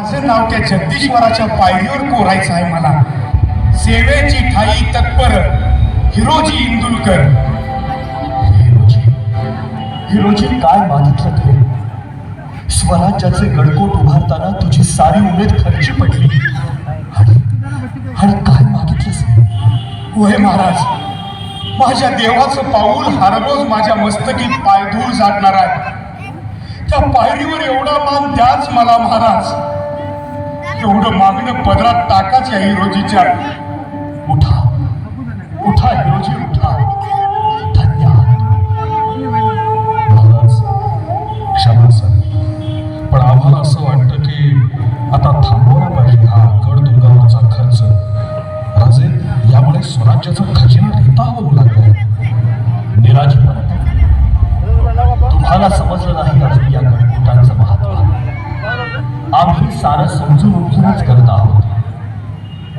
माझं नाव त्या जगदीश्वराच्या पायरीवर कोरायचं आहे मला. सेवेची ठाई तत्पर हिरोजी इंदुलकर. हिरोजी हिरोजी काय मागितलं तुला स्वराज्याचे गडकोट उभारताना तुझी सारी उमेद खर्ची पडली. आणि काय मागितलंस? होय महाराज माझ्या देवाचं पाऊल हररोज माझ्या मस्तकीत पायधूळ जाटणार आहे. त्या पायरीवर एवढा मान द्याच मला महाराज. एवढं मागणं पदरात टाकाच या हिरोजीच्या उठा. उठा हिरोजी उठा. धन्यवाद. पण आम्हाला असं वाटतं की आता थांबवला पाहिजे हा गड दुर्गावरचा खर्च. राजे यामुळे स्वराज्याचा खजिना रेता होऊ लागला. करत आहोत.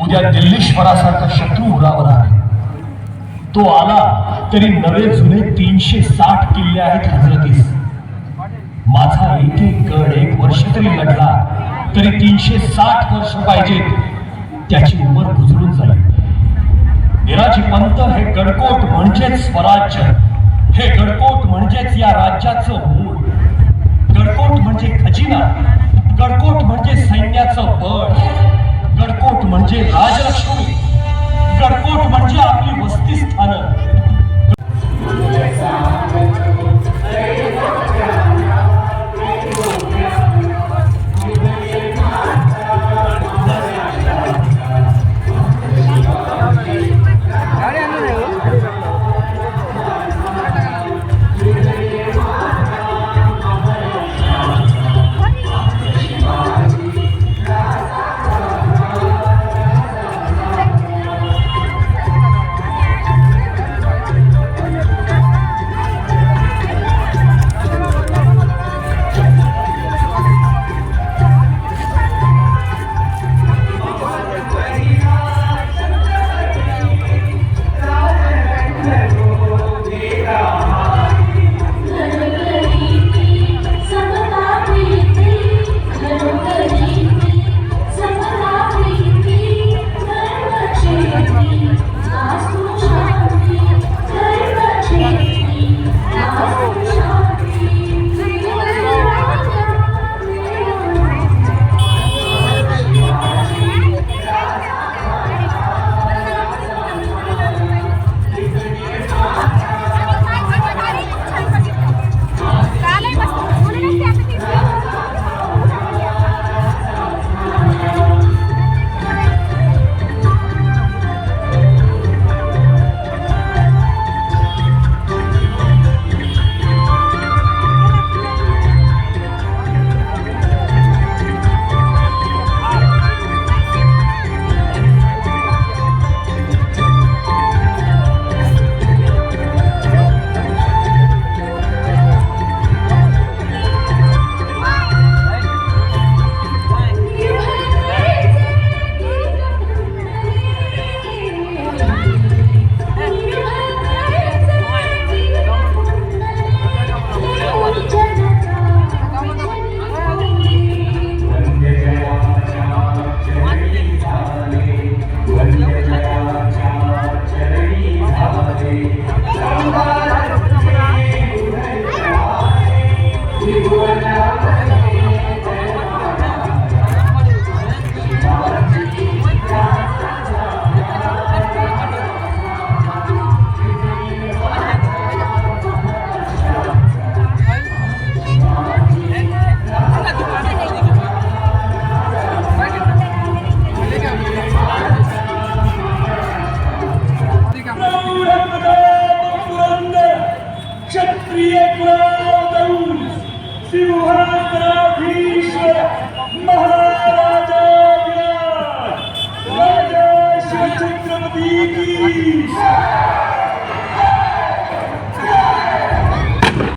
उद्या दिल्लीश्वरासारखा शत्रू उरावर आहे. तो आला तरी नवे जुने तीनशे साठ किल्ले आहेत हजरतीस. माझा एक एक गड एक वर्ष तरी लढला तरी तीनशे साठ वर्ष पाहिजेत त्याची उमर गुजरून जाईल. निराजी पंत हे गडकोट म्हणजेच स्वराज्य. हे गडकोट म्हणजेच या राज्याचं मूळ गडकोट म्हणजे खजिना. गडकोट म्हणजे सैन्याचं बळ. गडकोट म्हणजे राजलक्ष्मी. गडकोट म्हणजे आपली वस्ती स्थान Thank you. क्षत्रिय कुलावतौल सिंहासनाधीश्वर महाराजा विराट राजा शिवछत्रपती की